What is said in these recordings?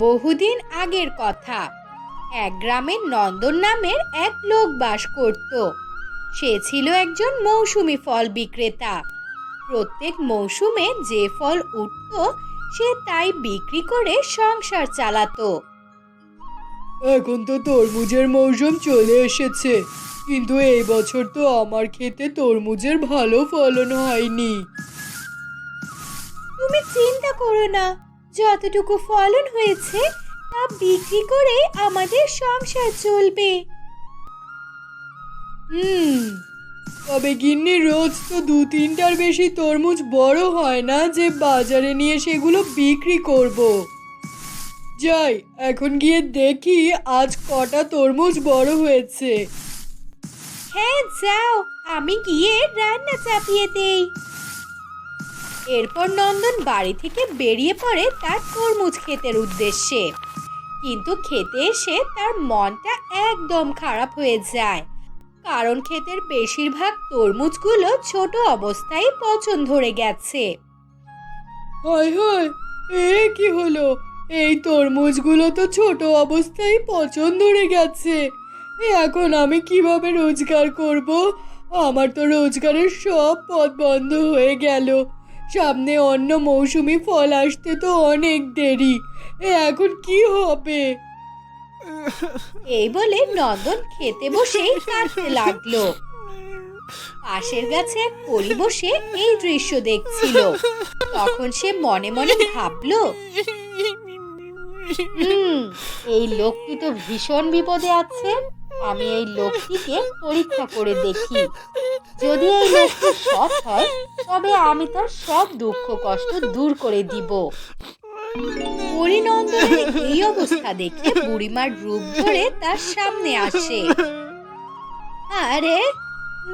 বহুদিন আগের কথা। এক গ্রামে নন্দন নামের এক লোক বাস করত। সে ছিল একজন মৌসুমি ফল বিক্রেতা। প্রত্যেক মৌসুমে যে ফল উঠত সে তাই বিক্রি করে সংসার চালাতো। এখন তো তরমুজের মৌসুম চলে এসেছে কিন্তু এই বছর তো আমার খেতে তরমুজের ভালো ফলন হয়নি। তুমি চিন্তা করো না যতটুকু ফলন হয়েছে তা বিক্রি করে আমাদের সংসার চলবে। হুম তবে গিন্নি রোজ তো দু তিনটার বেশি তরমুজ বড় হয় না যে বাজারে নিয়ে সেগুলো বিক্রি করব। যাই এখন গিয়ে দেখি আজ কটা তরমুজ বড় হয়েছে। হ্যাঁ যাও আমি গিয়ে রান্না চাপিয়ে দেই। এরপর নন্দন বাড়ি থেকে বেরিয়ে পড়ে তার তরমুজ ক্ষেতের উদ্দেশ্যে। কিন্তু খেতে এসে তার মনটা একদম খারাপ হয়ে যায়। কারণ ক্ষেতের বেশিরভাগ তরমুজগুলো ছোট অবস্থায় পচন ধরে গেছে। হায় হায় এ কি হলো? এই তরমুজগুলো তো ছোট অবস্থায় পচন ধরে গেছে। এখন আমি কীভাবে রোজগার করব? আমার তো রোজগারের সব পথ বন্ধ হয়ে গেল। সামনে অন্য মৌসুমি ফল আসতে তো অনেক দেরি। এখন কি হবে? এই বলে নন্দন খেতে বসেই কাঁদতে লাগল। পাশের গাছে এক পরি বসে এই দৃশ্য দেখছিল। তখন সে মনে মনে ভাবলো, হুম, এই লোকটি তো ভীষণ বিপদে আছে। আমি এই লোকটিকে পরীক্ষা করে দেখি। যদি এই লোকটি সৎ হয়, তবে আমি তার সব দুঃখ কষ্ট দূর করে দিব। পরিনন্দনের এই অবস্থা দেখে বুড়িমার রূপ ধরে তার সামনে আসে। আরে,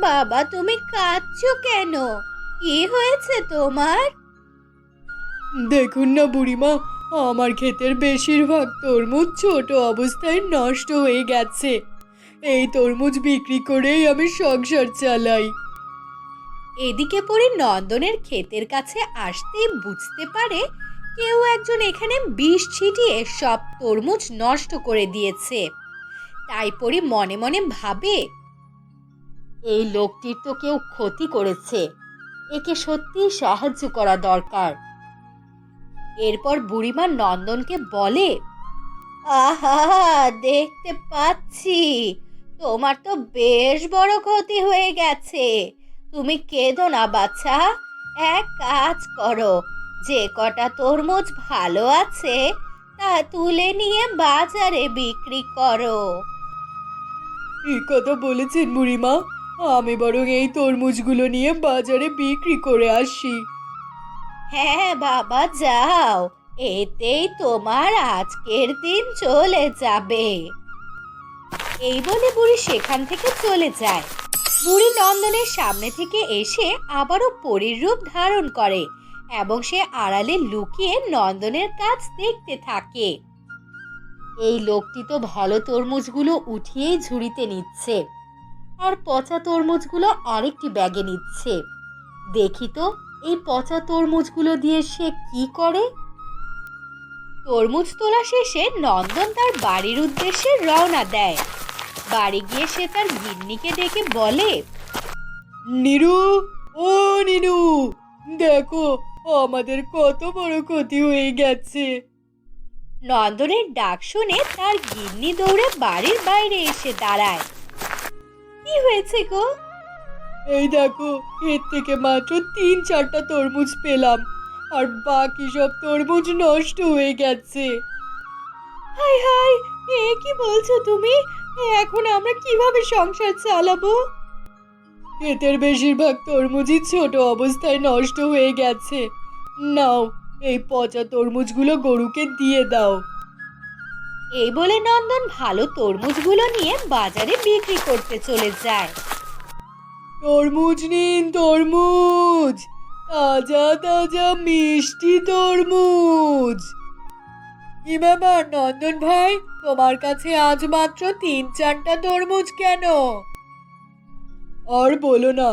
বাবা, তুমি কাঁদছো কেন? কি হয়েছে তোমার? দেখুন না বুড়িমা, আমার ক্ষেতের বেশিরভাগ তরমুজ ছোট অবস্থায় নষ্ট হয়ে গেছে। এই তরমুজ বিক্রি করেই আমি সংসার চালাই। এদিকে পরে নন্দনের ক্ষেতের কাছে আসতেই বুঝতে পারে কেউ একজন এখানে বিষ ছিটিয়ে সব তরমুজ নষ্ট করে দিয়েছে। তাই পরে মনে মনে ভাবে, এই লোকটির তো কেউ ক্ষতি করেছে। একে সত্যিই সাহায্য করা দরকার। এরপর বুড়িমা নন্দনকে বলে, আহা, দেখতে পাচ্ছি। তোমার তো বেশ বড় ক্ষতি হয়ে গেছে। তুমি কেঁদো না বাচ্চা। এক কাজ করো যে কটা তরমুজ ভালো আছে তা তুলে নিয়ে বাজারে বিক্রি করো। এই কথা বলেছেন বুড়িমা। আমি বরং এই তরমুজগুলো নিয়ে বাজারে বিক্রি করে আসি। হ্যাঁ বাবা যাও। এতেই তোমার আজকের দিন চলে যাবে। এই বলে বুড়ি সেখান থেকে চলে যায়। বুড়ি নন্দনের সামনে থেকে এসে আবারও পরীর রূপ ধারণ করে এবং সে আড়ালে লুকিয়ে নন্দনের কাজ দেখতে থাকে। এই লোকটি তো ভালো তরমুজগুলো উঠিয়েই ঝুড়িতে নিচ্ছে আর পচা তরমুজগুলো আরেকটি ব্যাগে নিচ্ছে। দেখি তো, এই পচা তরমুজগুলো দিয়ে সে কি করে? তরমুজ তোলা শেষে নন্দন তার বাড়ির উদ্দেশ্যে রওনা দেয়। বাড়ি গিয়ে সে তার গিন্নিকে ডেকে বলে, নিরু, ও নিরু দেখো, আমাদের কত বড় ক্ষতি হয়ে গেছে। নন্দনের ডাক শুনে তার গিন্নি দৌড়ে বাড়ির বাইরে এসে দাঁড়ায়। কি হয়েছে গো? এই দেখো, এর থেকে মাত্র তিন চারটা তরমুজ পেলাম। আর বাকি সব তরমুজ নষ্ট হয়ে গেছে। হাই হাই, এ কি বলছো তুমি? এখন আমরা কীভাবে সংসার চালাবো? ক্ষেতের বেশিরভাগ তরমুজই ছোট অবস্থায় নষ্ট হয়ে গেছে। নাও, এই পচা তরমুজগুলো গরুকে দিয়ে দাও। এই বলে নন্দন ভালো তরমুজগুলো নিয়ে বাজারে বিক্রি করতে চলে যায়। তরমুজ নিন, তরমুজ! তাজা তাজা মিষ্টি তরমুজ। কি ব্যাপার, নন্দন ভাই? তোমার কাছে আজ মাত্র তিন চারটা তরমুজ কেন? আর বলো না,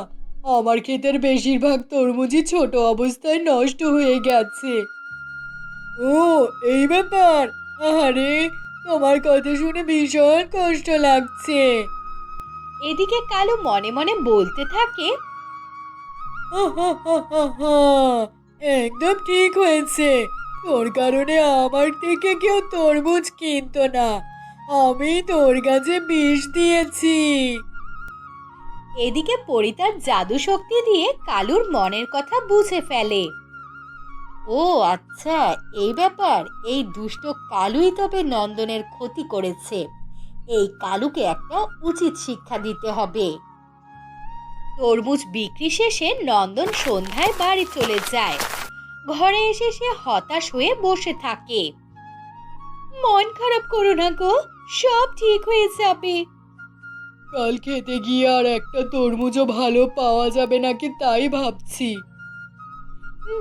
আমার ক্ষেতের বেশিরভাগ তরমুজই ছোট অবস্থায় নষ্ট হয়ে গেছে। ও, এই ব্যাপার? আরে তোমার কথা শুনে ভীষণ কষ্ট লাগছে। এদিকে কালু মনে মনে বলতে থাকে একদম ঠিক হয়েছে। তোর কারণে আমার থেকে কেউ তরমুজ কিনতো না। আমি তোর কাছে বিষ দিয়েছি। এদিকে পরি তার জাদু শক্তি দিয়ে কালুর মনের কথা বুঝে ফেলে। ও আচ্ছা এই ব্যাপার, এই দুষ্ট কালুই তবে নন্দনের ক্ষতি করেছে। এই কালুকে একটা উচিত শিক্ষা দিতে হবে। তরমুজ বিক্রি শেষে নন্দন সন্ধ্যায় বাড়ি চলে যায়। ঘরে এসে সে হতাশ হয়ে বসে থাকে। মন খারাপ করো না গো সব ঠিক হয়ে যাবে। কাল খেতে গিয়ে আর একটা তরমুজও ভালো পাওয়া যাবে নাকি তাই ভাবছি।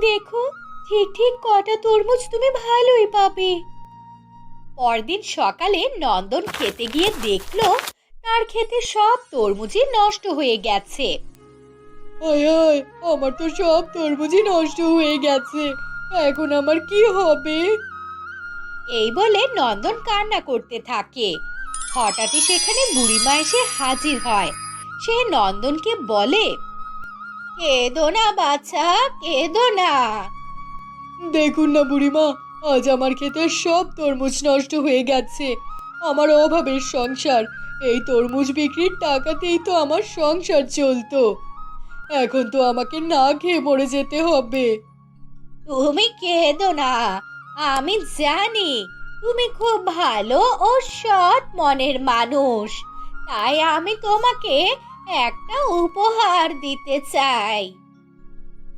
দেখো ঠিক ঠিক কটা তরমুজ তুমি ভালোই পাবে। পরদিন সকালে নন্দন খেতে গিয়ে দেখল তার খেতে সব তরমুজই নষ্ট হয়ে গেছে। আয় আয় আমার তো সব তরমুজই নষ্ট হয়ে গেছে। এখন আমার কি হবে? এই বলে নন্দন কান্না করতে থাকে। হঠাৎই সেখানে বুড়িমা এসে হাজির হয়। সে নন্দনকে বলে কেঁদো না বাচ্চা কেঁদো না। দেখুন না বুড়িমা আজ আমার খেতে সব তরমুজ নষ্ট হয়ে গেছে। আমার অভাবের সংসার এই তরমুজ বিক্রির টাকাতেই তো আমার সংসার চলতো। এখন তো আমাকে না খেয়ে পড়ে যেতে হবে। তুমি কেঁদো না আমি জানি তুমি খুব ভালো ও সৎ মনের মানুষ তাই আমি তোমাকে একটা উপহার দিতে চাই।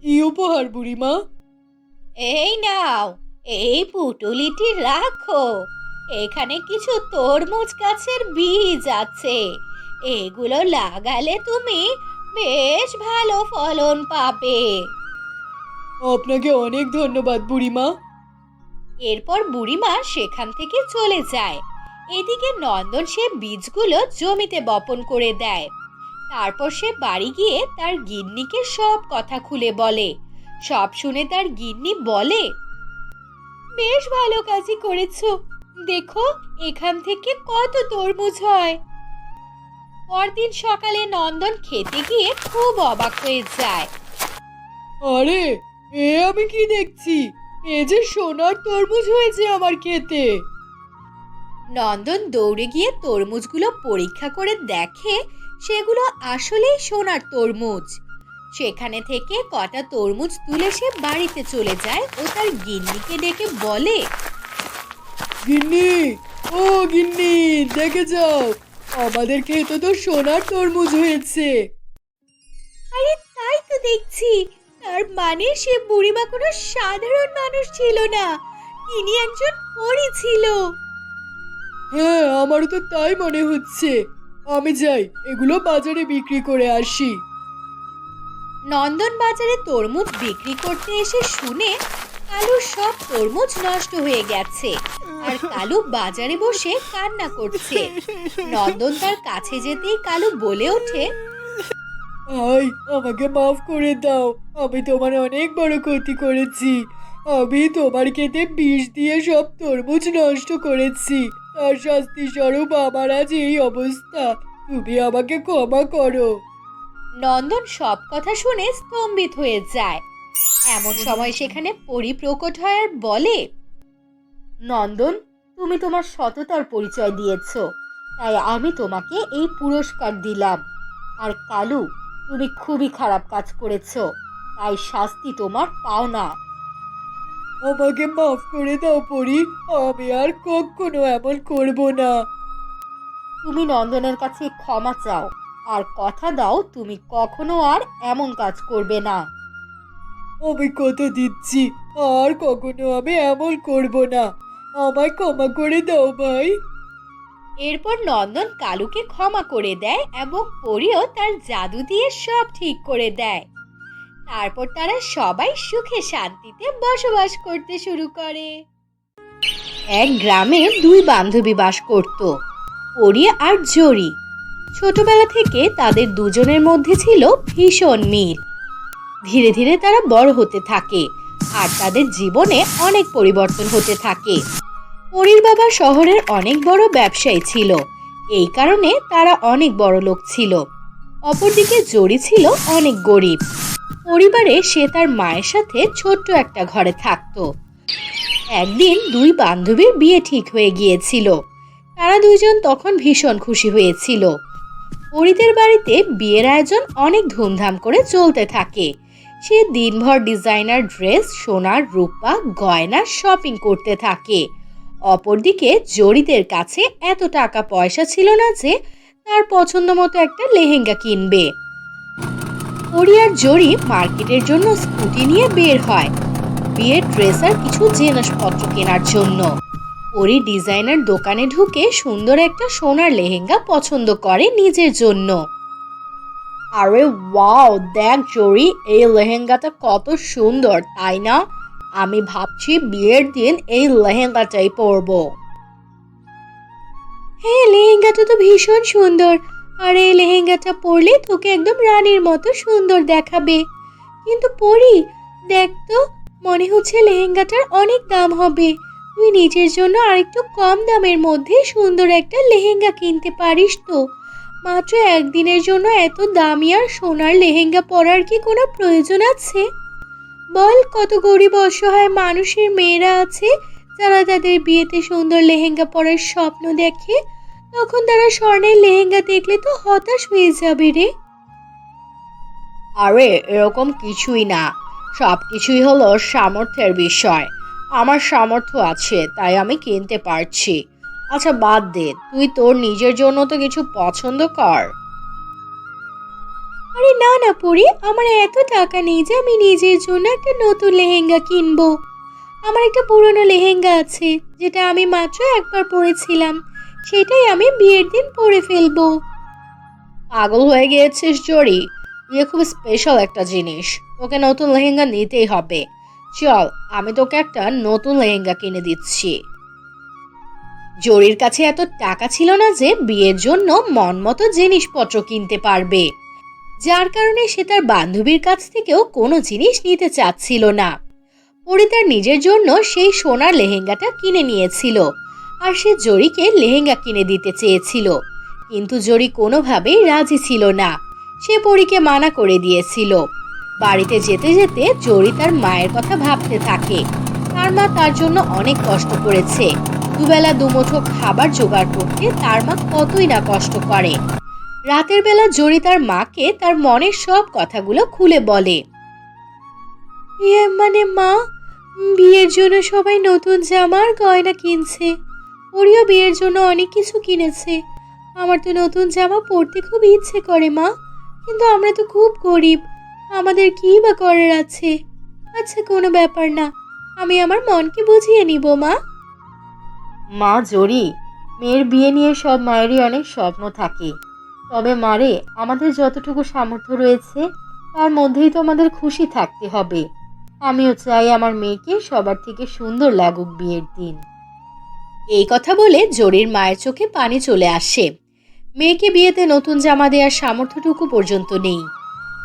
কি উপহার বুড়িমা? এই নাও এই পুটুলিটি রাখো এখানে কিছু তরমুজ গাছের বীজ আছে এগুলো লাগালে তুমি বেশ ভালো ফলন পাবে। আপনাকে অনেক ধন্যবাদ বুড়িমা। এরপর বুড়িমা সেখান থেকে চলে যায়। এদিকে নন্দন সে বীজগুলো জমিতে বপন করে দেয়। তারপর সে বাড়ি গিয়ে তার গিন্নিকে সব কথা খুলে বলে। সব শুনে তার গিন্নি বলে বেশ ভালো কাজই করেছ। দেখো এখান থেকে কত তরমুজ হয়। পরদিন সকালে নন্দন খেতে গিয়ে খুব অবাক হয়ে যায়। আরে এ আমি কি দেখছি? এ যে সোনার তরমুজ হয়েছে আমার খেতে। নন্দন দৌড়ে গিয়ে তরমুজগুলো পরীক্ষা করে দেখে সেগুলো আসলেই সোনার তরমুজ। সেখানে থেকে কটা তরমুজ তুলে সে বাড়িতে চলে যায় ও তার গিন্নিকে ডেকে বলে গিন্নি ও গিন্নি দেখে যাও আমাদের খেতে তো সোনার তরমুজ হয়েছে। আরে তাই তো দেখছি। তার মানে সে বুড়িমা কোনো সাধারণ মানুষ ছিল না। তিনি একজন পরী ছিল। হ্যাঁ আমারও তো তাই মনে হচ্ছে। আমি যাই এগুলো বাজারে বিক্রি করে আসি। নন্দন বাজারে তরমুজ বিক্রি করতে এসে শুনে কালুর সব তরমুজ নষ্ট হয়ে গেছে। আর কালু বাজারে বসে কান্না করছে। নন্দন তার কাছে যেতেই কালু বলে ওঠে আই আমাকে মাফ করে দাও। আমি তোমার অনেক বড় ক্ষতি করেছি। আমি তোমার খেতে বিষ দিয়ে সব তরমুজ নষ্ট করেছি। তার শাস্তি স্বরূপ আমার আজ এই অবস্থা। তুমি আমাকে ক্ষমা করো। নন্দন সব কথা শুনে স্তম্ভিত হয়ে যায়। এমন সময় সেখানে পরিপ্রকট হয় আর বলে নন্দন তুমি তোমার সততার পরিচয় দিয়েছ তাই আমি তোমাকে এই পুরস্কার দিলাম। আর কালু তুমি খুবই খারাপ কাজ করেছ তাই শাস্তি তোমার পাও না। আমাকে মাফ করে দাও পরি আমি আর কখনো এমন করব না। তুমি নন্দনের কাছে ক্ষমা চাও আর কথা দাও তুমি কখনো আর এমন কাজ করবে না। আমি কথা দিচ্ছি আর কখনো আমি এমন করব না। আমায় ক্ষমা করে দাও, ভাই। এরপর নন্দন কালুকে ক্ষমা করে দেয় এবং পরিও তার জাদু দিয়ে সব ঠিক করে দেয়। তারপর তারা সবাই সুখে শান্তিতে বসবাস করতে শুরু করে। এক গ্রামে দুই বান্ধবী বাস করত, পরি আর জরি। ছোটবেলা থেকে তাদের দুজনের মধ্যে ছিল ভীষণ মিল। ধীরে ধীরে তারা বড় হতে থাকে। আর তাদের জীবনে অনেক পরিবর্তন হতে থাকে। পরীর বাবা শহরের অনেক বড় ব্যবসায়ী ছিল। এই কারণে তারা অনেক বড় লোক ছিল। অপরদিকে জড়ি ছিল অনেক গরিব। পরিবারে সে তার মায়ের সাথে ছোট্ট একটা ঘরে থাকতো। একদিন দুই বান্ধবীর বিয়ে ঠিক হয়ে গিয়েছিল। তারা দুইজন তখন ভীষণ খুশি হয়েছিল। পরিদের বাড়িতে বিয়ের আয়োজন অনেক ধুমধাম করে চলতে থাকে। সে দিনভর ডিজাইনার ড্রেস সোনার রূপা, গয়না শপিং করতে থাকে। অপরদিকে জরিদের কাছে এত টাকা পয়সা ছিল না যে তার পছন্দ মতো একটা লেহেঙ্গা কিনবে। পরি আর জরি মার্কেটের জন্য স্কুটি নিয়ে বের হয়। বিয়ের ড্রেস আর কিছু জিনিসপত্র কেনার জন্য। ওরি ডিজাইনার দোকানে ঢুকে সুন্দর একটা সোনার লেহেঙ্গা পছন্দ করে নিজের জন্য। আরে ওয়াও, দেখ জরি, এই লেহেঙ্গাটা কত সুন্দর, তাই না? আমি ভাবছি বিয়ের দিন এই লেহেঙ্গাটাই পরবো। হ্যাঁ লেহেঙ্গাটা তো ভীষণ সুন্দর, আর এই লেহেঙ্গাটা পরলে তোকে একদম রানীর মতো সুন্দর দেখাবে। কিন্তু পরি, দেখ তো, মনে হচ্ছে লেহেঙ্গাটার অনেক দাম হবে। তুই নিজের জন্য আরেকটু কম দামের মধ্যে সুন্দর একটা লেহেঙ্গা কিনতে পারিস তো। মাত্র একদিনের জন্য এত দামি আর সোনার লেহেঙ্গা পরার কি কোনো প্রয়োজন আছে? বল, কত গরিব অসহায় মানুষের মেয়েরা আছে যারা তাদের বিয়েতে সুন্দর লেহেঙ্গা পরার স্বপ্ন দেখে, তখন তারা স্বর্ণের লেহেঙ্গা দেখলে তো হতাশ হয়ে যাবে রে। আরে, এরকম কিছুই না। সব কিছুই হলো সামর্থ্যের বিষয়। আমার সামর্থ্য আছে, তাই আমি কিনতে পারছি। আচ্ছা বাদ দে তুই তোর নিজের জন্য তো কিছু পছন্দ কর। আরে না না পরি আমার এত টাকা নেই যে আমি নিজের জন্য একটা নতুন লেহেঙ্গা কিনবো। আমার একটা পুরনো লেহেঙ্গা আছে যেটা আমি মাত্র একবার পরেছিলাম। সেটাই আমি বিয়ের দিন পরে ফেলব। পাগল হয়ে গিয়েছিস জরি। বিয়ে খুব স্পেশাল একটা জিনিস। তোকে নতুন লেহেঙ্গা নিতেই হবে। চল আমি তোকে একটা নতুন লেহেঙ্গা কিনে দিচ্ছি। জরির কাছে এত টাকা ছিল না যে বিয়ের জন্য মন মতো জিনিসপত্র কিনতে পারবে। যার কারণে সে তার বান্ধবীর কাছ থেকেও কোনো জিনিস নিতে চাচ্ছিল না। পরে তার নিজের জন্য সেই সোনার লেহেঙ্গাটা কিনে নিয়েছিল আর সে জরিকে লেহেঙ্গা কিনে দিতে চেয়েছিল। কিন্তু জরি কোনোভাবেই রাজি ছিল না। সে পরীকে মানা করে দিয়েছিল। বাড়িতে যেতে যেতে জরি তার মায়ের কথা ভাবতে থাকে। মা তার জন্য অনেক কষ্ট করেছে। দুবেলা দুমুঠো খাবার জোগাড় করতে তার মা কতই না কষ্ট করে। রাতের বেলা জরি তার মাকে তার মনের সব কথাগুলো খুলে বলে। মানে মা, বিয়ের জন্য সবাই নতুন জামা আর গয়না কিনছে। ওরিও বিয়ের জন্য অনেক কিছু কিনেছে। আমার তো নতুন জামা পরতে খুব ইচ্ছে করে মা, কিন্তু আমরা তো খুব গরিব। আমাদের কি বা করার আছে? আচ্ছা কোনো ব্যাপার না। আমি আমার মনকে বুঝিয়ে নিব মা। মা জরি মেয়ের বিয়ে নিয়ে সব মায়েরই অনেক স্বপ্ন থাকে। তবে মারে আমাদের যতটুকু সামর্থ্য রয়েছে তার মধ্যেই তো আমাদের খুশি থাকতে হবে। আমিও চাই আমার মেয়েকে সবার থেকে সুন্দর লাগুক বিয়ের দিন। এই কথা বলে জরির মায়ের চোখে পানি চলে আসে। মেয়েকে বিয়েতে নতুন জামা দেওয়ার সামর্থ্যটুকু পর্যন্ত নেই।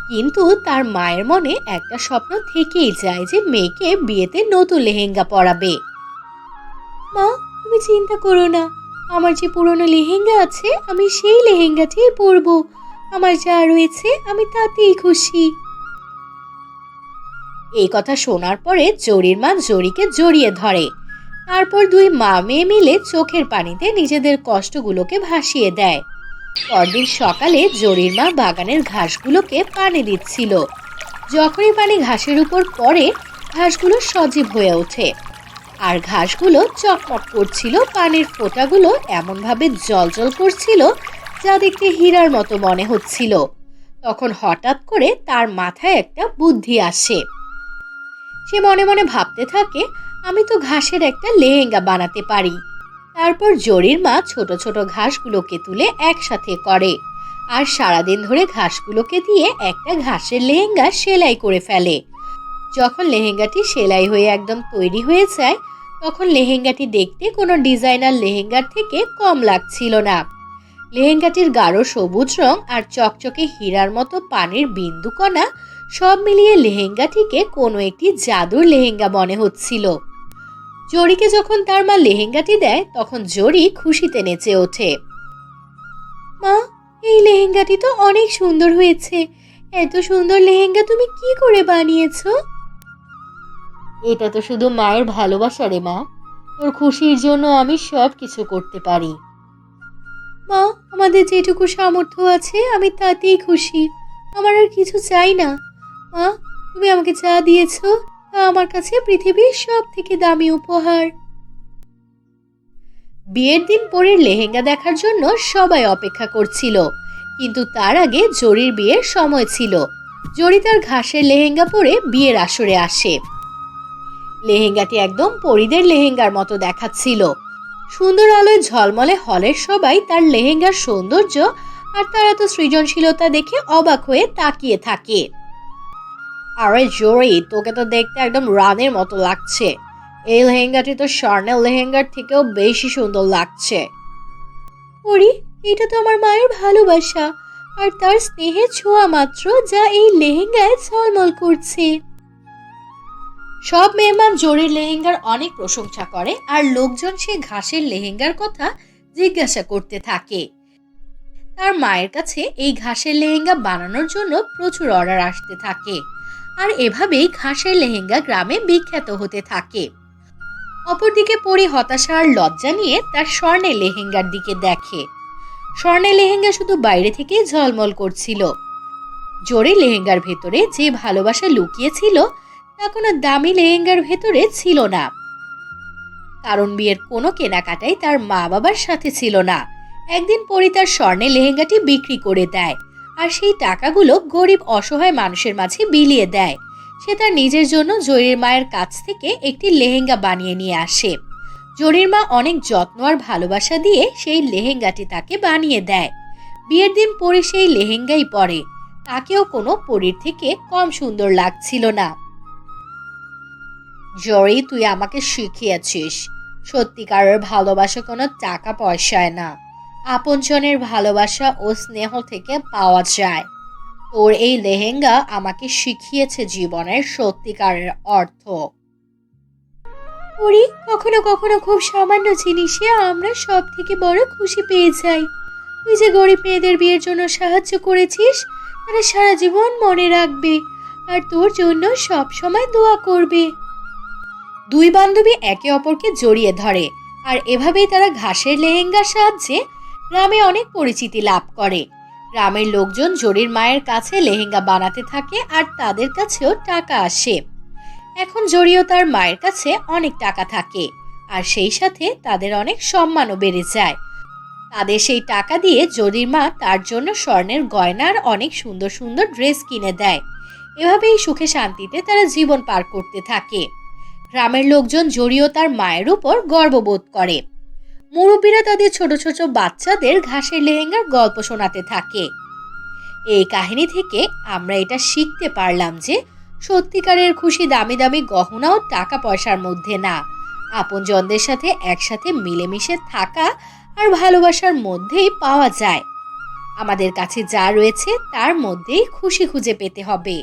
কিন্তু তার মায়ের মনে একটা স্বপ্ন থেকেই যায় যে মেয়েকে বিয়েতে নতুন লেহেঙ্গা পরাবে। মা, তুমি চিন্তা করো না। আমার যে পুরনো লেহেঙ্গা আছে, আমি সেই লেহেঙ্গাটাই পরবো। আমার যা রয়েছে, আমি তাতেই খুশি। এই কথা শোনার পরে জরির মা জরিকে জড়িয়ে ধরে। তারপর দুই মা মেয়ে মিলে চোখের পানিতে নিজেদের কষ্টগুলোকে ভাসিয়ে দেয়। পরদিন সকালে জরির মা বাগানের ঘাসগুলোকে পানি দিচ্ছিল। যখনই পানি ঘাসের উপর পড়ে, ঘাসগুলো সজীব হয়ে ওঠে। আর ঘাসগুলো চকমক করছিল, পানির ফোঁটাগুলো এমনভাবে জলজল করছিল, যা দেখতে হীরার মতো মনে হচ্ছিল। তখন হঠাৎ করে তার মাথায় একটা বুদ্ধি আসে। সে মনে মনে ভাবতে থাকে, আমি তো ঘাসের একটা লেহেঙ্গা বানাতে পারি। তারপর জরির মা ছোট ছোট ঘাসগুলোকে তুলে একসাথে করে। আর সারাদিন ধরে ঘাসগুলোকে দিয়ে একটা ঘাসের লেহেঙ্গা সেলাই করে ফেলে। যখন লেহেঙ্গাটি সেলাই হয়ে একদম তৈরি হয়ে যায়, তখন লেহেঙ্গাটি দেখতে কোনো ডিজাইনার লেহেঙ্গার থেকে কম লাগছিল না। লেহেঙ্গাটির গাঢ় সবুজ রং আর চকচকে হীরার মতো পানির বিন্দুকণা সব মিলিয়ে লেহেঙ্গাটিকে কোনো একটি জাদুর লেহেঙ্গা মনে হচ্ছিল। জরিকে যখন তার মা লেহেঙ্গাটি দেয়, তখন জরি খুশিতে নেচে ওঠে। মা, এই লেহেঙ্গাটি তো অনেক সুন্দর হয়েছে। এত সুন্দর লেহেঙ্গা তুমি কি করে বানিয়েছো? এটা তো শুধু মায়ের ভালোবাসা রে মা। তোর খুশির জন্য আমি সব কিছু করতে পারি। মা, আমাদের যেটুকু সামর্থ্য আছে, আমি তাতেই খুশি। আমার আর কিছু চাই না। মা, তুমি আমাকে যা দিয়েছ আমার কাছে পৃথিবীর সব থেকে দামি উপহার। বিয়ের দিন পরের লেহেঙ্গা দেখার জন্য সবাই অপেক্ষা করছিল, কিন্তু তার আগে জরির বিয়ের সময় ছিল। জরি তার ঘাসের লেহেঙ্গা পরে বিয়ের আসরে আসে। লেহেঙ্গাটি একদম পরিদের লেহেঙ্গার মতো দেখাচ্ছিল। সুন্দর আলোয় ঝলমলে হলের সবাই তার লেহেঙ্গার সৌন্দর্য আর তার এত সৃজনশীলতা দেখে অবাক হয়ে তাকিয়ে থাকে। আরে জোরে তোকে তো দেখতে একদম রানের মতো লাগছে। এই লেহেঙ্গাটি তো স্বর্ণের লেহেঙ্গার থেকেও বেশি সুন্দর লাগছে। পরি এটা তো আমার মায়ের ভালোবাসা। আর তার স্নেহে ছোঁয়া মাত্র যা এই লেহেঙ্গায় ঝলমল করছে। সব মেহমান জোরের লেহেঙ্গার অনেক প্রশংসা করে আর লোকজন সে ঘাসের লেহেঙ্গার কথা জিজ্ঞাসা করতে থাকে। তার মায়ের কাছে এই ঘাসের লেহেঙ্গা বানানোর জন্য প্রচুর অর্ডার আসতে থাকে। আর এভাবেই ঘাসের লেহেঙ্গা গ্রামে বিখ্যাত হতে থাকে। অপরদিকে পরি হতাশা আর লজ্জা নিয়ে তার স্বর্ণের লেহেঙ্গার দিকে দেখে। স্বর্ণের লেহেঙ্গা শুধু বাইরে থেকেই ঝলমল করছিল। জোরে লেহেঙ্গার ভেতরে যে ভালোবাসা লুকিয়েছিল, তা কোনো দামি লেহেঙ্গার ভেতরে ছিল না। কারণ বিয়ের কোনো কেনাকাটাই তার মা বাবার সাথে ছিল না। একদিন পরি তার স্বর্ণের লেহেঙ্গাটি বিক্রি করে দেয়। আর সেই টাকাগুলো গরিব অসহায় মানুষের মাঝে বিলিয়ে দেয়। সে তার নিজের জন্য জরির মায়ের কাছ থেকে একটি লেহেঙ্গা বানিয়ে নিয়ে আসে। জরির মা অনেক যত্ন আর ভালোবাসা দিয়ে সেই লেহেঙ্গাটি তাকে বানিয়ে দেয়। বিয়ের দিন পরে সেই লেহেঙ্গাই পরে। তাকেও কোনো পরীর থেকে কম সুন্দর লাগছিল না। জরি, তুই আমাকে শিখিয়েছিস। সত্যিকারের ভালোবাসা কোনো টাকা পয়সায় না। আপনজনের ভালোবাসা ও স্নেহ থেকে পাওয়া যায়। তোর এই লেহেঙ্গা আমাকে শিখিয়েছে জীবনের সত্যিকারের অর্থ। ওরি কখনো কখনো খুব সামান্য জিনিসে আমরা সব থেকে বড় খুশি পেয়ে যাই। তুই যে গরিব মেয়েদের বিয়ের জন্য সাহায্য করেছিস, তারা সারা জীবন মনে রাখবে আর তোর জন্য সব সময় দোয়া করবে। দুই বান্ধবী একে অপরকে জড়িয়ে ধরে আর এভাবেই তারা ঘাসের লেহেঙ্গার সাহায্যে গ্রামে অনেক পরিচিতি লাভ করে। গ্রামের লোকজন জরির মায়ের কাছে লেহেঙ্গা বানাতে থাকে আর তাদের কাছেও টাকা আসে। এখন জরিও তার মায়ের কাছে অনেক টাকা থাকে আর সেই সাথে তাদের অনেক সম্মানও বেড়ে যায়। তাদের সেই টাকা দিয়ে জরির মা তার জন্য স্বর্ণের গয়নার অনেক সুন্দর সুন্দর ড্রেস কিনে দেয়। এভাবেই সুখে শান্তিতে তারা জীবন পার করতে থাকে। গ্রামের লোকজন জড়িও তার মায়ের উপর গর্ববোধ করে। মুরব্বীরা তাদের ছোট ছোট বাচ্চাদের ঘাসের লেহেঙ্গার গল্প শোনাতে থাকে। এই কাহিনী থেকে আমরা এটা শিখতে পারলাম যে, সত্যিকারের খুশি দামি দামি গহনা ও টাকা পয়সার মধ্যে না। আপনজনদের সাথে একসাথে মিলেমিশে থাকা আর ভালোবাসার মধ্যেই পাওয়া যায়। আমাদের কাছে যা রয়েছে তার মধ্যেই খুশি খুঁজে পেতে হবে।